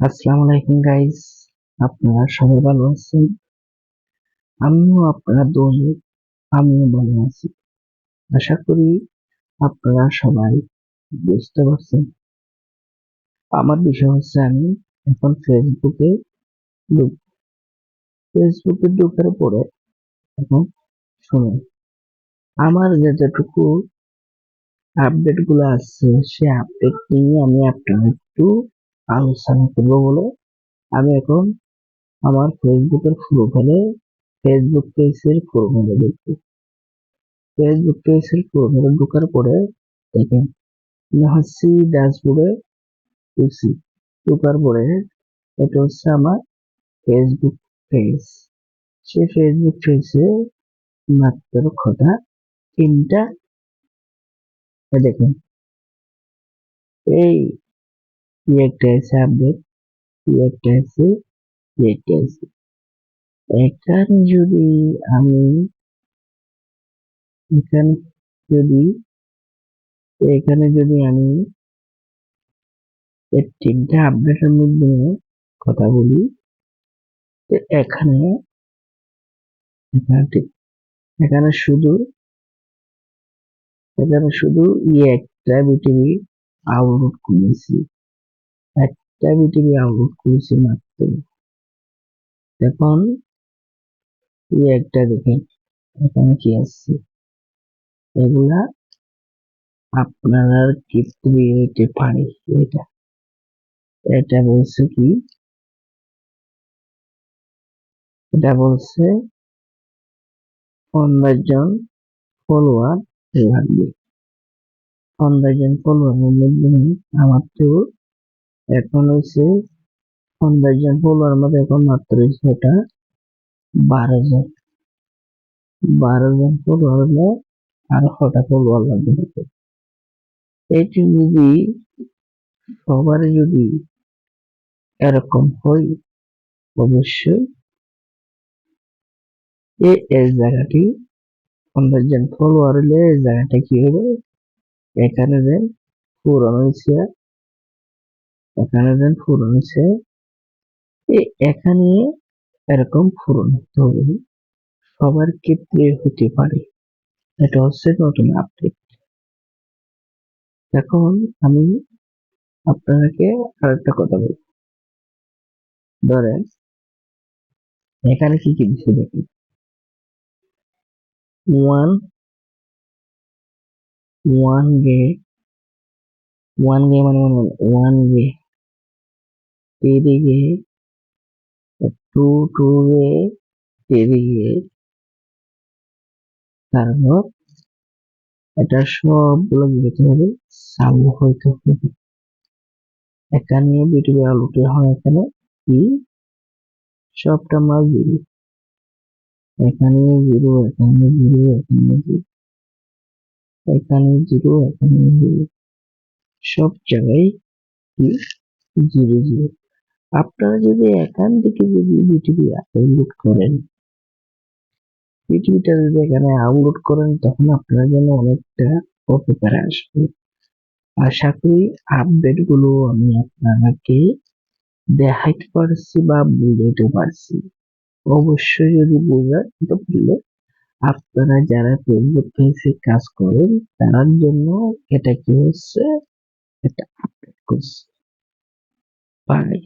আসসালামু আলাইকুম গাইস আপনারা সবাই ভালো আছেন? আমিও আপনারা দোষে আমিও ভালো আছি। আশা করি আপনারা সবাই বুঝতে পারছেন। আমার বিষয় হচ্ছে, আমি এখন ফেসবুকে ঢুক ফেসবুকে ঢুকার পরে এখন শুনুন। আমার যতটুকু আপডেটগুলো আসছে সে আপডেট নিয়ে আমি আপনার একটু আলোচনা করব বলে আমি এখন আমার ফেসবুকের প্রোফাইলে ফেসবুক পেজের প্রোফাইলে দেখছি। ফেসবুক পেজের প্রোফাইলে ঢোকার পরে দেখেন হচ্ছে ড্যাশবোর্ডে ঢুকছি। ঢোকার পরে এটা হচ্ছে আমার ফেসবুক পেজ। সে ফেসবুক পেজে মাত্র কথা তিনটা দেখেন, এই কি একটা আছে আপডেট কি একটা আছে এখানে যদি আমি এখানে যদি এখানে যদি আমি এই তিনটা আপডেটের মধ্যে কথা বলি এখানে এখানে শুধু এখানে শুধু ইয়ে একটা বিটিভি আপলোড করেছি। একটা বিটিভি আপলোড করেছি মাত্র। এখন এই একটা দেখেন এখানে কি আসছে? এগুলা আপনারা ক্ষেত্রে হইতে পারে, এটা। এটা বলছে কি? এটা বলছে পঞ্চাশ জন ফলোয়ার লাগবে পঞ্চাশ জন ফলোয়ারের মধ্যে আমার তো এখন পঞ্চাশ জন ফলোয়ার মধ্যে এখন মাত্র সেটা বারো জন বারো জন ফলোয়ার হলে আর হঠাৎ ফলোয়ার লাগবে। এটি যদি সবার যদি এরকম হয়, অবশ্যই এ এই জায়গাটি পঞ্চাশ জন ফলোয়ার হলে এই জায়গাটা কি হবে? এখানে দেন পুরনো হয়েছে এখানে দেন পুরনো হয়েছে এখানে এরকম হতে হবে। সবার ক্ষেত্রে হতে পারে। এটা হচ্ছে নতুন আপডেট এখন আমি আপনাকে আরেকটা কথা বলি। ধরেন, এখানে কি কি দিচ্ছে দেখি। ওয়ান ওয়ান গে ওয়ান গে মানে ওয়ান গে গে টু টু থ্রি গে তারপর এটা সবগুলো দিতে হবে, চালু হইতে হবে। এখানে বিটিভি আলুটি হয় এখানে, কি? সবটা মাছ জিরো এখানে জিরো এখানে জিরো এখানে জিরো। এখানে জিরো এখানে জিরো। সব জায়গায় কি? Zero zero. আপনারা যদি এখান থেকে যদি বিটিভি আপলোড করেন বিটিভিটা যদি এখানে আপলোড করেন, তখন আপনার জন্য অনেকটা উপকার আসবে। আশা করি আপডেটগুলো আমি আপনাকে দেখাইতে পারছি বা বুঝাইতে পারছি। অবশ্যই যদি বুঝাইতে পারলে আপনারা যারা ফেসবুক পেজে কাজ করেন তার জন্য এটা কি হচ্ছে? এটা আপডেট করছে। বাই